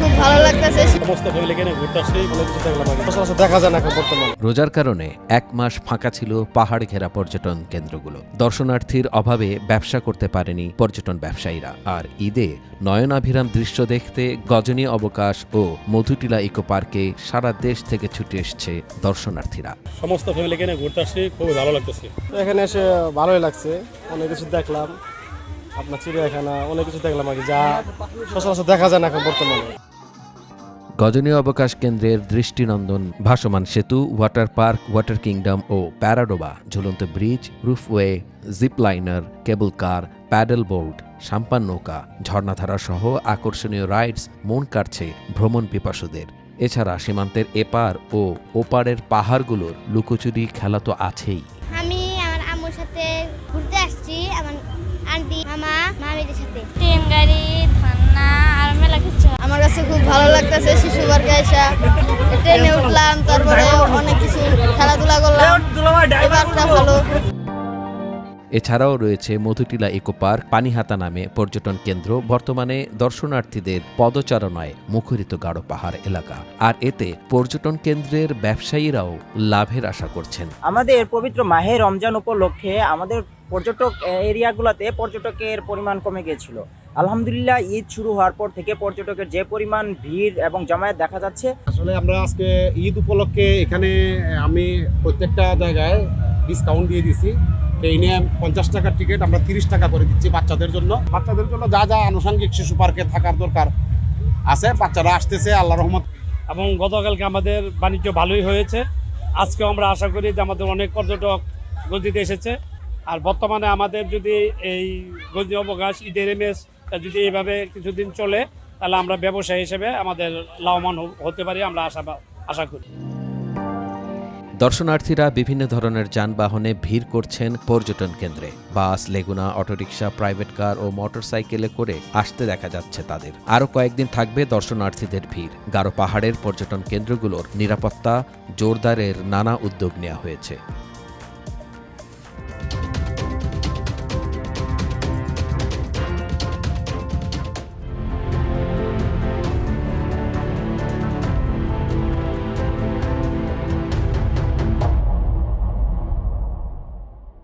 খুব ভালো লাগতেছে। দেখা যায় না বর্তমানে। রোজার কারণে এক মাস ফাঁকা ছিল পাহাড় ঘেরা পর্যটন কেন্দ্রগুলো। দর্শনার্থীর অভাবে ব্যবসা করতে পারেনি পর্যটন ব্যবসায়ীরা। আর ঈদে নয়নাভিরাম দৃশ্য দেখতে গজনী অবকাশ ও মধুটিলা ইকো পার্কে সারা দেশ থেকে ছুটে এসছে দর্শনার্থীরা। সমস্ত ফ্যামিলিকে নিয়ে ঘুরতে আসছি খুবই ভালো লাগতেছে। এখানে এসে ভালোই লাগছে অনেক কিছু দেখলাম। আপনার চিড়িয়াখানা, অনেক কিছু দেখলাম যা সচরাচর দেখা যায় না এখন বর্তমানে। গজনী অবকাশ কেন্দ্রের দৃষ্টিনন্দন, ভাসমান সেতু, ওয়াটার পার্ক, ওয়াটার কিংডম ও প্যারাডোবা, ঝুলন্ত bridge, ropeway, zipliner, cable car, paddle board, সাম্পান নৌকা, ঝর্ণাধারা সহ আকর্ষণীয় রাইডস মন কাটছে ভ্রমণ পিপাসুদের। এছাড়া সীমান্তের এপার ও ওপারের পাহাড়গুলোর লুকোচুরি খেলা তো আছেই। আন্টি মামা মামিদের সাথে। ট্রেন গাড়ি ধান্না আর মেলা কিছু। আমার কাছে খুব ভালো লাগতেছে শিশু পার্কে আসা ট্রেনে উঠলাম তারপরে অনেক কিছু খেলাধুলা করলাম। এই পার্কটা ভালো। এছাড়াও রয়েছে মধুটিলা ইকো পার্ক পানিহাতা নামে পর্যটন কেন্দ্র বর্তমানে দর্শনার্থীদের পদচারণায় মুখরিত গাঢ় পাহাড় এলাকা। আর এতে পর্যটন কেন্দ্রের ব্যবসায়ীরাও লাভের আশা করছেন। আমাদের পবিত্র মাহে রমজান উপলক্ষে আমাদের পর্যটক এরিয়াগুলোতে পর্যটকের পরিমাণ কমে গিয়েছিল। আলহামদুলিল্লাহ ঈদ শুরু হওয়ার পর থেকে পর্যটকের যে পরিমাণ ভিড় এবং জামায়াত দেখা যাচ্ছে আসলে আমরা আজকে ঈদ উপলক্ষে এখানে আমি প্রত্যেকটা জায়গায় ডিসকাউন্ট দিয়ে দিছি। এই ট্রেনে পঞ্চাশ টাকার টিকিট আমরা তিরিশ টাকা করে দিচ্ছি বাচ্চাদের জন্য। বাচ্চাদের জন্য যা যা আনুষঙ্গিক শিশু পার্কে থাকার দরকার আছে বাচ্চারা আসতেছে আল্লাহ রহমত। এবং গতকালকে আমাদের বাণিজ্য ভালোই হয়েছে। আজকে আমরা আশা করি যে আমাদের অনেক পর্যটক গতিতে এসেছে। আর বর্তমানে আমাদের যদি এই গজি অবকাশ, ঈদের এমএস যদি এইভাবে কিছুদিন চলে, তাহলে আমরা ব্যবসায়ী হিসেবে আমাদের লাভবান হতে পারি, আমরা আশা আশা করি। দর্শনার্থীরা বিভিন্ন ধরনের যানবাহনে ভিড় করছেন পর্যটন কেন্দ্রে। বাস, লেগুনা, অটোরিকশা, প্রাইভেট কার ও মোটরসাইকেলে করে আসতে দেখা যাচ্ছে তাদের। আরও কয়েকদিন থাকবে দর্শনার্থীদের ভিড়। গারো পাহাড়ের পর্যটন কেন্দ্রগুলোর নিরাপত্তা জোরদারের নানা উদ্যোগ নেওয়া হয়েছে।